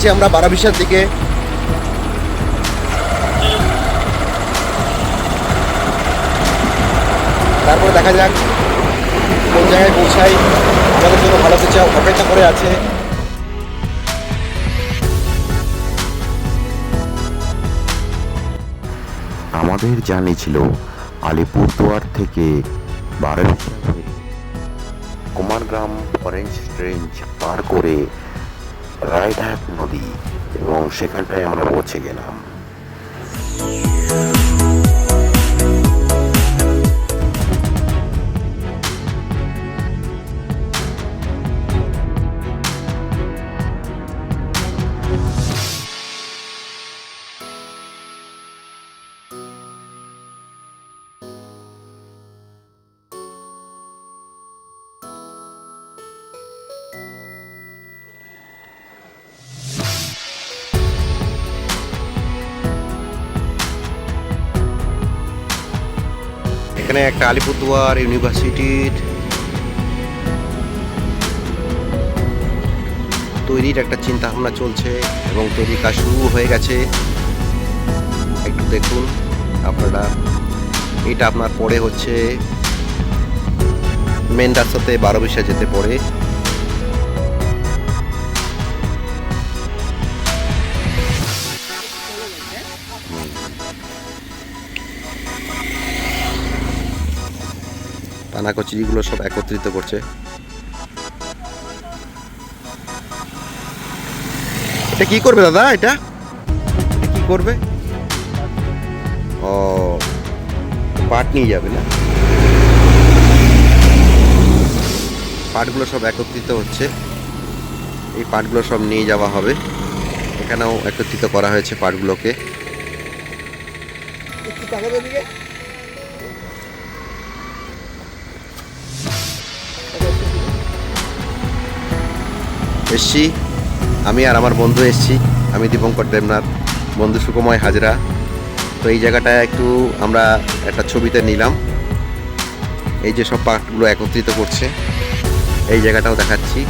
চলেছি আমরা বারাবিশার দিকে। তারপরে দেখা যাক কোন জায়গায় পৌঁছাই। আমাদের জন্য ভালো কিছু অপেক্ষা করে আছে। আমাদের জার্নি ছিল আলিপুরদুয়ার থেকে বারোবিশা হয়ে কুমারগ্রাম ফরেস্ট রেঞ্জ পার করে রায়ঘাট নদী এবং সেখানটায় আমরা পৌঁছে গেলাম। একটা আলিপুরদুয়ার ইউনিভার্সিটির তৈরির একটা চিন্তা ভাবনা চলছে এবং তৈরি কাজ শুরু হয়ে গেছে। একটু দেখুন আপনারা। এটা আপনার পরে হচ্ছে মেন রাস্তাতে বারো বিশা যেতে পড়ে। পানা কচুরিগুলো সব একত্রিত করছে। এটা কি করবে দাদা এটা? এটা কি করবে? ও, পাট নিয়ে যাবে না? পাটগুলো সব একত্রিত হচ্ছে। এই পাটগুলো সব নিয়ে যাওয়া হবে। এখানেও একত্রিত করা হয়েছে পাটগুলোকে। এসছি। আমি আর আমার বন্ধু এসছি, আমি দীপঙ্কর দেবনাথ, বন্ধু সুকময় হাজরা। তো এই জায়গাটায় একটু আমরা একটা ছবিতে নিলাম। এই যে সব পার্টগুলো একত্রিত করছে, এই জায়গাটাও দেখাচ্ছি।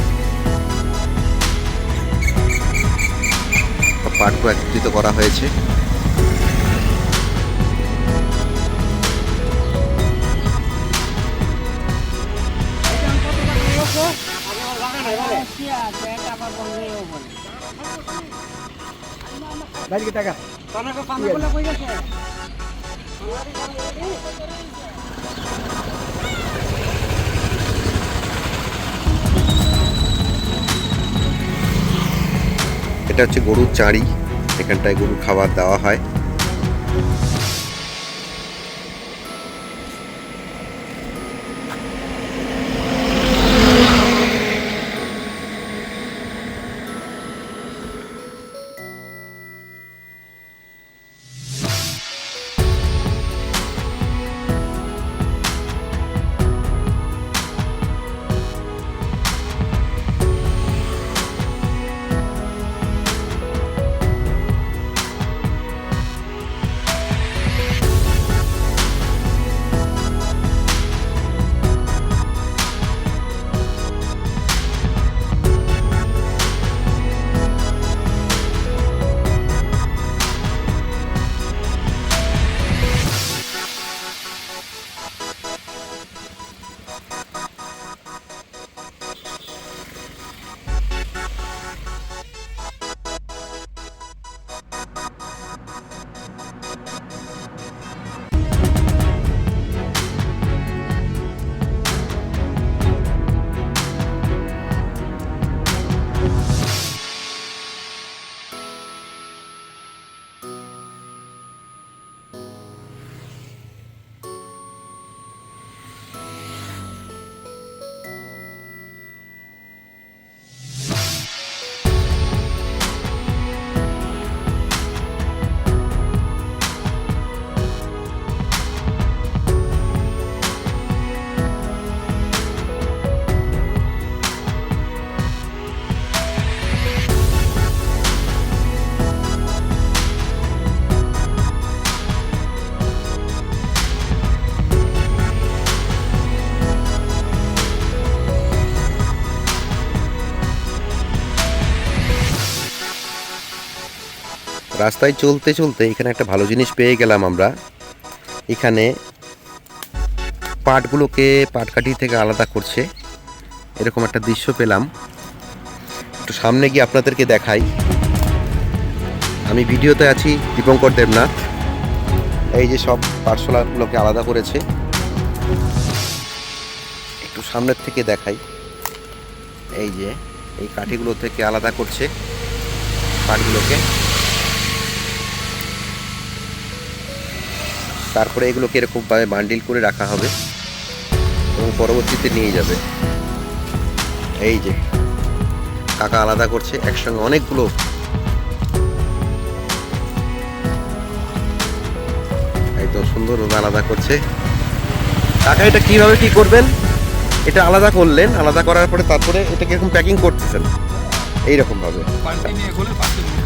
পার্টগুলো একত্রিত করা হয়েছে। এটা হচ্ছে গরুর চাঁড়ি। এখানটায় গরুর খাবার দেওয়া হয়। রাস্তায় চলতে চলতে এখানে একটা ভালো জিনিস পেয়ে গেলাম আমরা। এখানে পাটগুলোকে পাটকাঠি থেকে আলাদা করছে। এরকম একটা দৃশ্য পেলাম। একটু সামনে গিয়ে আপনাদেরকে দেখাই। আমি ভিডিওতে আছি দীপঙ্কর দেবনাথ। এই যে সব পাঠশালাগুলোকে আলাদা করেছে। একটু সামনের থেকে দেখাই। এই যে এই কাঠিগুলো থেকে আলাদা করছে পাটগুলোকে। তারপরে এগুলোকে এরকমভাবে বান্ডিল করে রাখা হবে এবং পরবর্তীতে নিয়ে যাবে। এই যে কাকা আলাদা করছে একসঙ্গে অনেকগুলো। একদম সুন্দরভাবে আলাদা করছে। কাকা এটা কীভাবে কি করবেন? এটা আলাদা করলেন আলাদা করার পরে তারপরে এটাকে এরকম প্যাকিং করতেছেন। এইরকম ভাবে। পাল্টি নিয়ে গেলে পাল্টি মুখে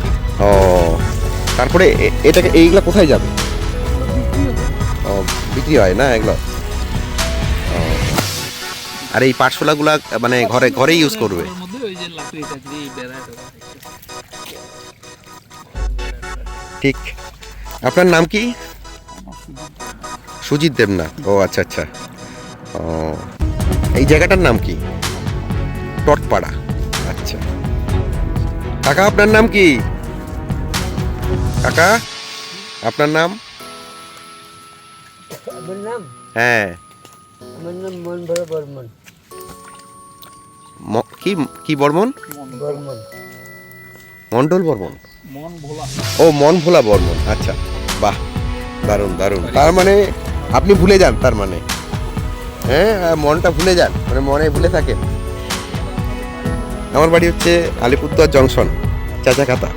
ও তারপরে এটাকে এইগুলো কোথায় যাবে? বিক্রি হয় না এগুলো। আর এই পাঠশালাগুলা মানে ঘরে, ঘরেই ইউজ করবে? ঠিক। আপনার নাম কি? সুজিত দেবনাথ। ও আচ্ছা আচ্ছা। ও, এই জায়গাটার নাম কি? টটপাড়া আচ্ছা। কাকা, আপনার নাম কি? কাকা, আপনার নাম? আমার নাম? হ্যাঁ। আমার নাম মন ভরা বর্মন। ম- কি কি বর্মন? বর্মন। মন্ডল বর্মন? মন ভোলা। ও মন ভোলা বর্মন আচ্ছা। বাহ দারুণ দারুণ। তার মানে আপনি ভুলে যান তার মানে। হ্যাঁ মনটা ভুলে যান মানে মনে ভুলে থাকেন। আমার বাড়ি হচ্ছে আলিপুরদুয়ার জংশন চাচাখাতা।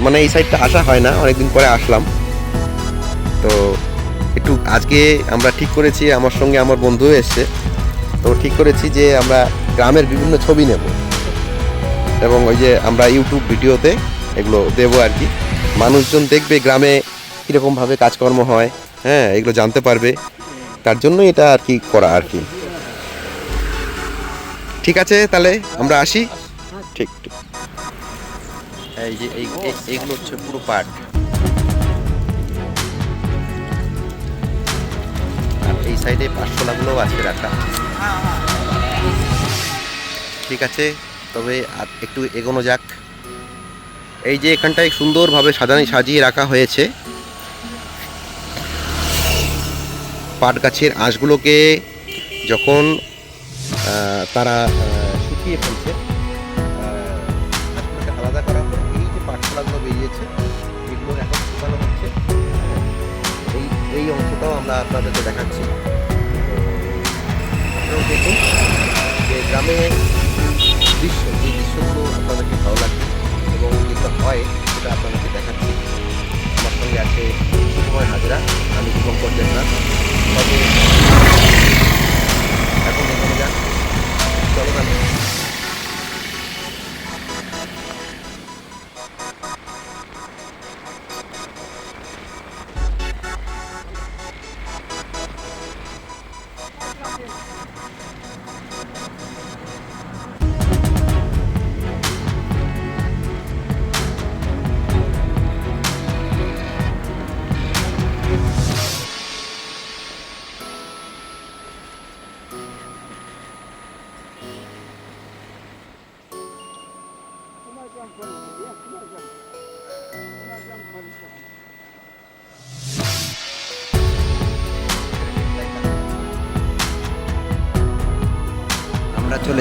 মানে এই সাইডটা আসা হয় না অনেকদিন পরে আসলাম। তো একটু আজকে আমরা ঠিক করেছি, আমার সঙ্গে আমার বন্ধু এসছে। তো ঠিক করেছি যে আমরা গ্রামের বিভিন্ন ছবি নেব। এবং ওই যে আমরা ইউটিউব ভিডিওতে এগুলো দেবো আর কি। মানুষজন দেখবে গ্রামে কীরকমভাবে কাজকর্ম হয় হ্যাঁ এগুলো জানতে পারবে। তার জন্য এটা আর কি করা আর কি। ঠিক আছে, তাহলে আমরা আসি। ঠিক ঠিক। এই যে এই এই- এইগুলো হচ্ছে পুরো পার্ট এই সাইডে পাঁচশোলাগুলোও আছে রাখা ঠিক আছে, তবে একটু এগোনো যাক। এই যে এখানটায় সুন্দরভাবে সাজানি সাজিয়ে রাখা হয়েছে। পাট গাছের আঁশগুলোকে যখন তারা শুকিয়ে ফেলছে আমরা আপনাদেরকে দেখাচ্ছি। দেখুন, যে গ্রামে দৃশ্য এই দৃশ্যগুলো আপনাদেরকে ভালো লাগে এবং যেগুলো হয় সেটা আপনাদেরকে দেখাচ্ছি। আমার সঙ্গে আছে সুকুমার হাজরা, আমি দীপঙ্কর দেবনাথ তবে এখন দেখানো যাক চলো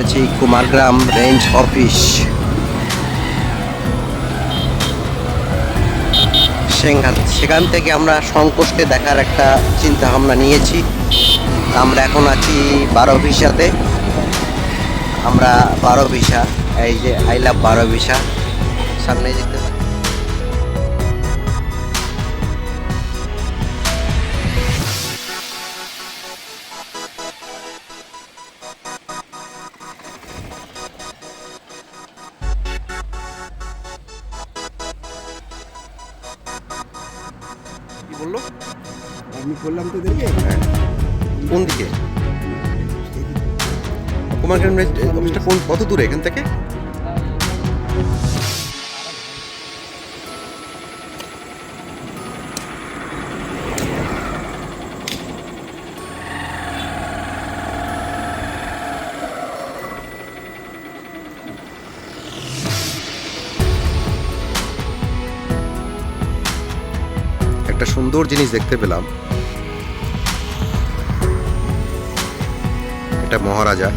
না কুমারগ্রাম রেঞ্জ অফিস। সেখান সেখান থেকে আমরা সংকোষকে দেখার একটা চিন্তা ভাবনা নিয়েছি। আমরা এখন আছি বারো ভিসাতে আমরা বারো ভিসা এই যে আই লাভ বারো ভিসা সামনে দেখতে বললাম কোন দিকে? অফিসটা কোন কত দূরে এখান থেকে? একটা সুন্দর জিনিস দেখতে পেলাম। এটা মহারাজা।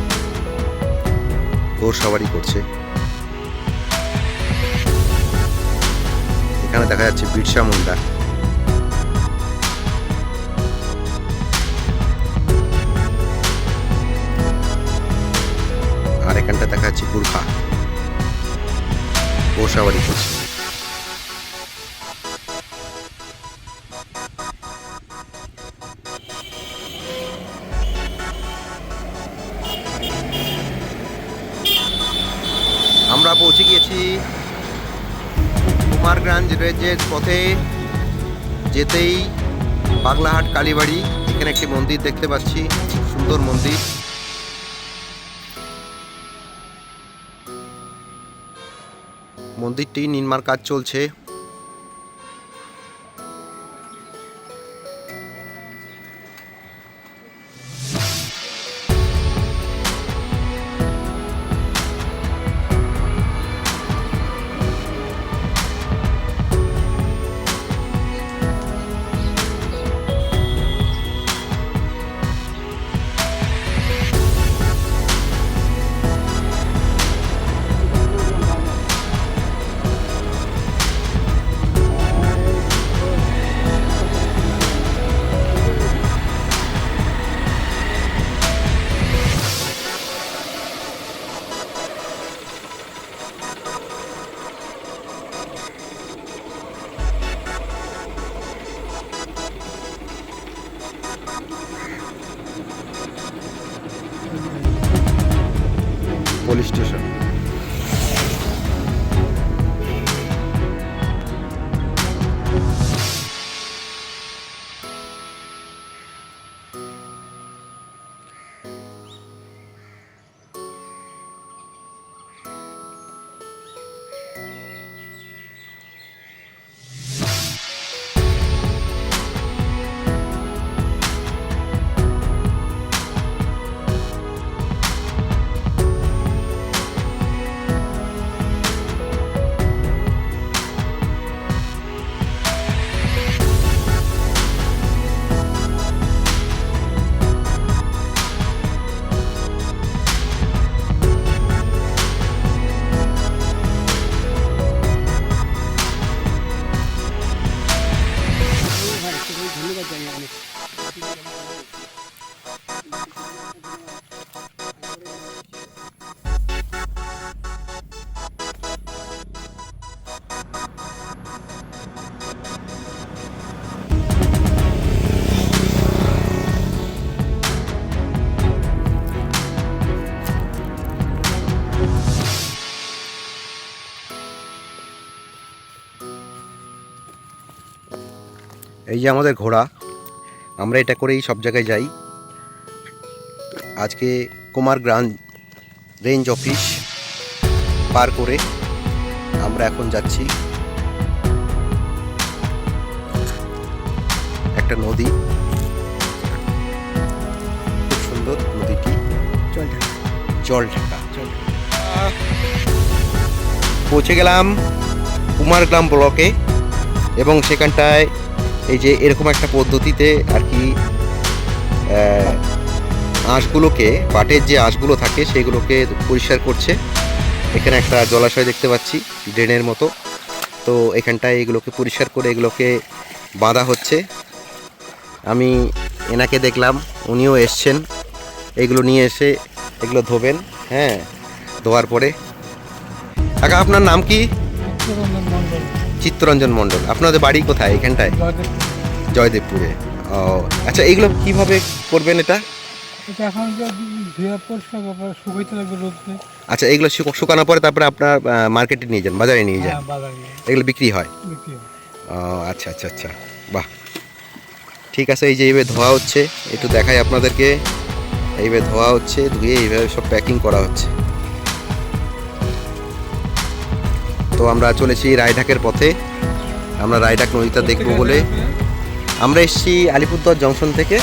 ঘোড় সবারি করছে। এখানে দেখা যাচ্ছে বিরসা মুন্ডা। আর এখানটা দেখা যাচ্ছে গুর্খা। ঘোড় সবারি করছে। গিয়েছি কুমারগঞ্জ রেঞ্জের পথে যেতেই বাগলাহাট কালীবাড়ি, এখানে একটি মন্দির দেখতে পাচ্ছি, সুন্দর মন্দির। মন্দিরটি নির্মাণ কাজ চলছে। যে আমাদের ঘোড়া, আমরা এটা করেই সব জায়গায় যাই। আজকে কুমার কুমারগ্রাম রেঞ্জ অফিস পার করে আমরা এখন যাচ্ছি একটা নদী। খুব সুন্দর নদীটি। চল ঢাকা জল ঢাকা। পৌঁছে গেলাম কুমারগ্রাম ব্লকে এবং সেখানটায় এই যে এরকম একটা পদ্ধতিতে আর কি আঁশগুলোকে, পাটের যে আঁশগুলো থাকে সেগুলোকে পরিষ্কার করছে। এখানে একটা জলাশয় দেখতে পাচ্ছি, ড্রেনের মতো। তো এখানটায় এগুলোকে পরিষ্কার করে এগুলোকে বাঁধা হচ্ছে। আমি এনাকে দেখলাম, উনিও এসছেন। এগুলো নিয়ে এসে এগুলো ধোবেন হ্যাঁ ধোয়ার পরে। কাকা, আপনার নাম কি? চিত্তরঞ্জন মণ্ডল। আপনাদের বাড়ি কোথায় এখানটায়? জয়দেবপুরে। ও আচ্ছা এইগুলো কীভাবে করবেন এটা? আচ্ছা এগুলো শুক- শুকানোর পরে তারপরে আপনার মার্কেটে নিয়ে যান বাজারে নিয়ে যান? হ্যাঁ এগুলো বিক্রি হয়? বিক্রি হয়। ও আচ্ছা আচ্ছা আচ্ছা বাহ। ঠিক আছে এই যে এইভাবে ধোয়া হচ্ছে একটু দেখাই আপনাদেরকে। এইভাবে ধোয়া হচ্ছে ধুয়ে এইভাবে সব প্যাকিং করা হচ্ছে। তো আমরা চলেছি রায়ঢাকের পথে। আমরা রায়ঢাক নদীটা দেখব বলে। আমরা এসেছি আলিপুরদুয়ার জংশন থেকে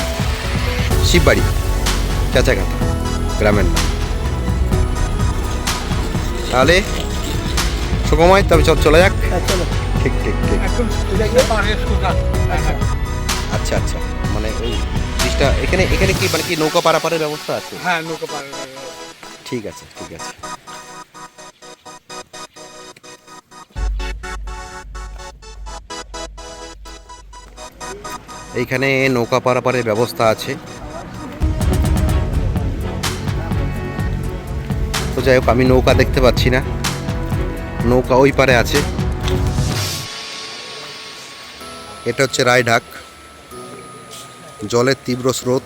শিববাড়ি চাচাঘাটা গ্রামের নাম। তাহলে সুকময় তবে চল চলে যাক। চলো। ঠিক ঠিক ঠিক। আচ্ছা আচ্ছা। মানে ওই জিনিসটা এখানে এখানে কি মানে কি নৌকা পারাপারের ব্যবস্থা আছে? হ্যাঁ নৌকা পাড়ে ঠিক আছে ঠিক আছে। এইখানে নৌকা পারাপারের ব্যবস্থা আছে। তো যাই হোক, আমি নৌকা দেখতে পাচ্ছি না। নৌকা ওই পারে আছে। এটা হচ্ছে রায়ঢাক। জলের তীব্র স্রোত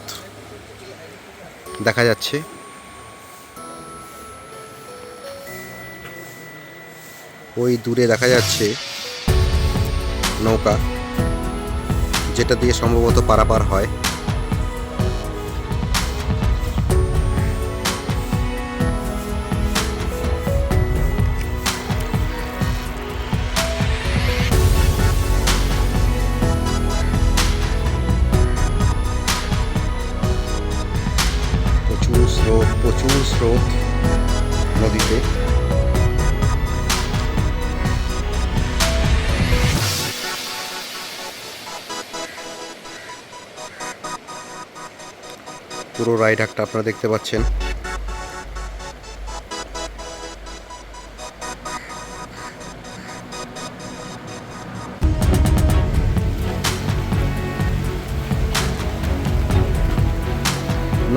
দেখা যাচ্ছে। ওই দূরে দেখা যাচ্ছে নৌকা। যেটা দিয়ে সম্ভবত পারাপার হয়। পুরো রাইডাকটা আপনারা দেখতে পাচ্ছেন।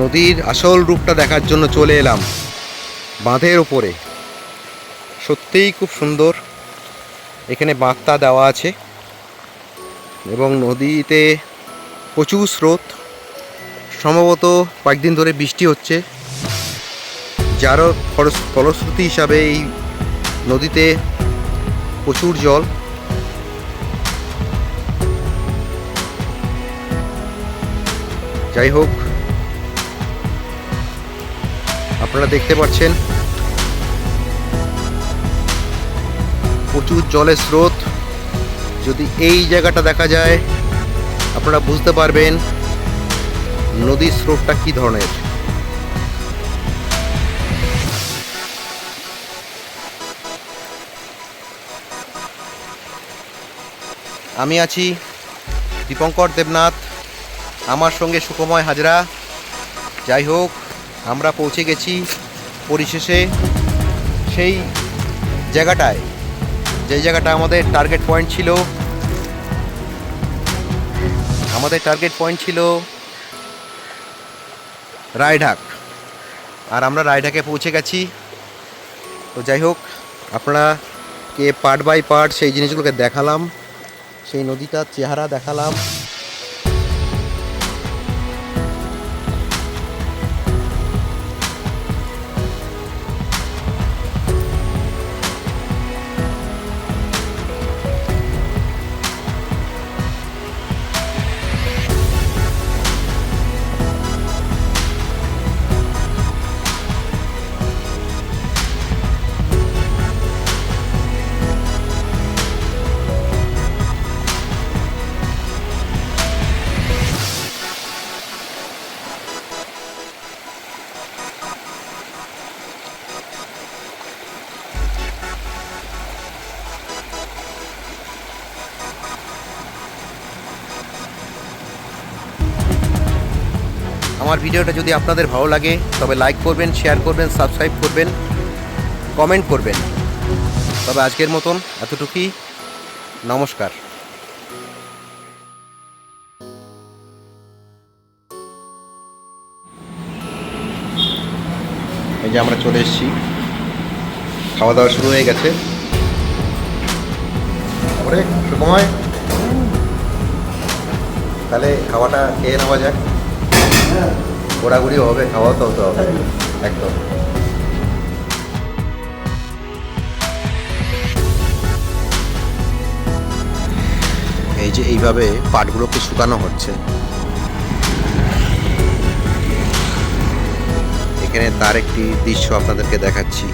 নদীর আসল রূপটা দেখার জন্য চলে এলাম বাঁধের ওপরে সত্যিই খুব সুন্দর। এখানে বাঁধটা দেওয়া আছে এবং নদীতে প্রচুর স্রোত। সম্ভবত কয়েকদিন ধরে বৃষ্টি হচ্ছে। ফলস- ফলশ্রুতি হিসাবে এই নদীতে প্রচুর জল। যাই হোক, আপনারা দেখতে পাচ্ছেন প্রচুর জলের স্রোত। যদি এই জায়গাটা দেখা যায়, আপনারা বুঝতে পারবেন নদীর স্রোতটা কি ধরনের? আমি আছি দীপঙ্কর দেবনাথ, আমার সঙ্গে সুকময় হাজরা। যাই হোক, আমরা পৌঁছে গেছি পরিশেষে সেই জায়গাটায়। যেই জায়গাটা আমাদের টার্গেট পয়েন্ট ছিল। আমাদের টার্গেট পয়েন্ট ছিল রায়ঢাক। আর আমরা রায়ঢাকে পৌঁছে গেছি। তো যাই হোক, আপনারা কে পার্ট বাই পার্ট সেই জিনিসগুলোকে দেখালাম, সেই নদীটার চেহারা দেখালাম। আমার ভিডিওটা যদি আপনাদের ভালো লাগে, তবে লাইক করবেন শেয়ার করবেন সাবস্ক্রাইব করবেন কমেন্ট করবেন। তবে আজকের মতন এতটুকুই। নমস্কার। এই যে আমরা চলে এসেছি। খাওয়া দাওয়া শুরু হয়ে গেছে। তারপরে সময়। তাহলে খাওয়াটা খেয়ে নেওয়া যাক। ঘোরাঘুরি হবে খাওয়া তো হতে হবে, একদম। এই যে এইভাবে পাটগুলোকে শুকানো হচ্ছে। এখানে তার একটি দৃশ্য আপনাদেরকে দেখাচ্ছি।